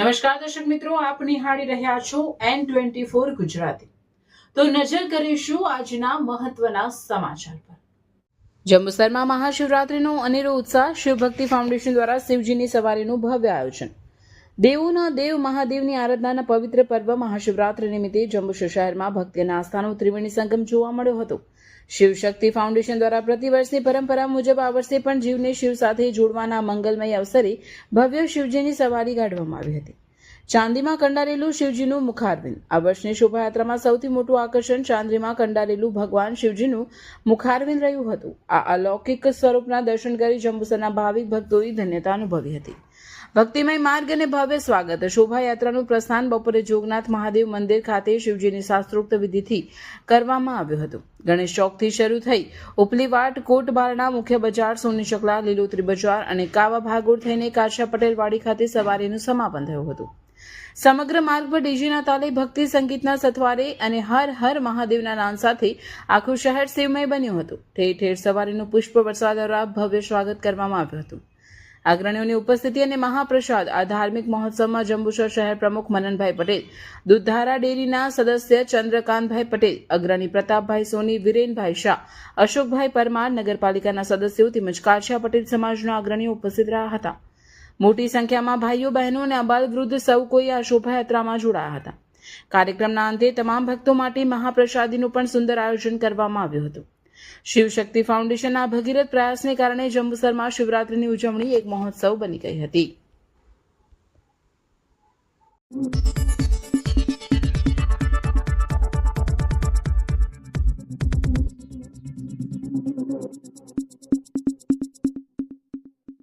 નમસ્કાર દર્શક મિત્રો, આપ નિહાળી રહ્યા છો એન ટ્વેન્ટી ફોર ગુજરાતી. તો નજર કરીશું આજના મહત્વના સમાચાર પર. જંબુસરમાં મહાશિવરાત્રીનો અનેરો ઉત્સાહ શિવભક્તિ ફાઉન્ડેશન દ્વારા શિવજીની સવારીનું ભવ્ય આયોજન. દેવોના દેવ મહાદેવની આરાધનાના પવિત્ર પર્વ મહાશિવરાત્રિ નિમિત્તે જંબુસર શહેરમાં ભક્તિ અને આસ્થાનો ત્રિવેણી સંગમ જોવા મળ્યો હતો. શિવશક્તિ ફાઉન્ડેશન દ્વારા પ્રતિવર્ષની પરંપરા મુજબ આ વર્ષે પણ જીવને શિવ સાથે જોડવાના મંગલમય અવસરે ભવ્ય શિવજીની સવારી કાઢવામાં આવી હતી. ચાંદીમાં કંડારેલું શિવજીનું મુખારવિંદ. આ વર્ષની શોભાયાત્રામાં સૌથી મોટું આકર્ષણ ચાંદીમાં કંડારેલું ભગવાન શિવજીનું મુખારવિંદ રહ્યું હતું. આ અલૌકિક સ્વરૂપના દર્શન કરી જંબુસરના ભાવિક ભક્તોએ ધન્યતા અનુભવી હતી. ભક્તિમય માર્ગ અને ભવ્ય સ્વાગત. શોભાયાત્રાનું પ્રસ્થાન બપોરે જોગનાથ મહાદેવ મંદિર ખાતે શિવજીની શાસ્ત્રોક્ત વિધિથી કરવામાં આવ્યું હતું. ગણેશ ચોકથી શરૂ થઈ ઉપલીવાટ કોટ બારણા મુખ્ય બજાર, સોની શકલા લીલોતરી બજાર અને કાવા ભાગોળ થઈને કાશા પટેલવાડી ખાતે સવારીનું સમાપન થયું હતું. સમગ્ર માર્ગ પર ડીજીના તાલે ભક્તિ સંગીતના સથવારે અને હર હર મહાદેવના નામ સાથે આખું શહેર શિવમય બન્યું હતું. ઠેર ઠેર સવારીનું પુષ્પ વરસાદ દ્વારા ભવ્ય સ્વાગત કરવામાં આવ્યું હતું. અગ્રણીઓની ઉપસ્થિતિ અને મહાપ્રસાદ આ ધાર્મિક મહોત્સવમાં જંબુસર શહેર પ્રમુખ મનનભાઈ પટેલ, દૂધધારા ડેરીના સદસ્ય ચંદ્રકાંતભાઈ પટેલ, અગ્રણી પ્રતાપભાઈ સોની, વિરેનભાઈ શાહ, અશોકભાઈ પરમાર નગરપાલિકાના સદસ્યો તેમજ કાછિયા પટેલ સમાજના અગ્રણીઓ ઉપસ્થિત રહ્યા હતા. મોટી સંખ્યામાં ભાઈઓ, બહેનો અને અબાલ વૃદ્ધ સૌ કોઈ આ શોભાયાત્રામાં જોડાયા હતા. કાર્યક્રમના અંતે તમામ ભક્તો માટે મહાપ્રસાદીનું પણ સુંદર આયોજન કરવામાં આવ્યું હતું. શિવશક્તિ ફાઉન્ડેશનના ભગીરથ પ્રયાસને કારણે જંબુસરમાં શિવરાત્રીની ઉજવણી એક મહોત્સવ બની ગઈ હતી.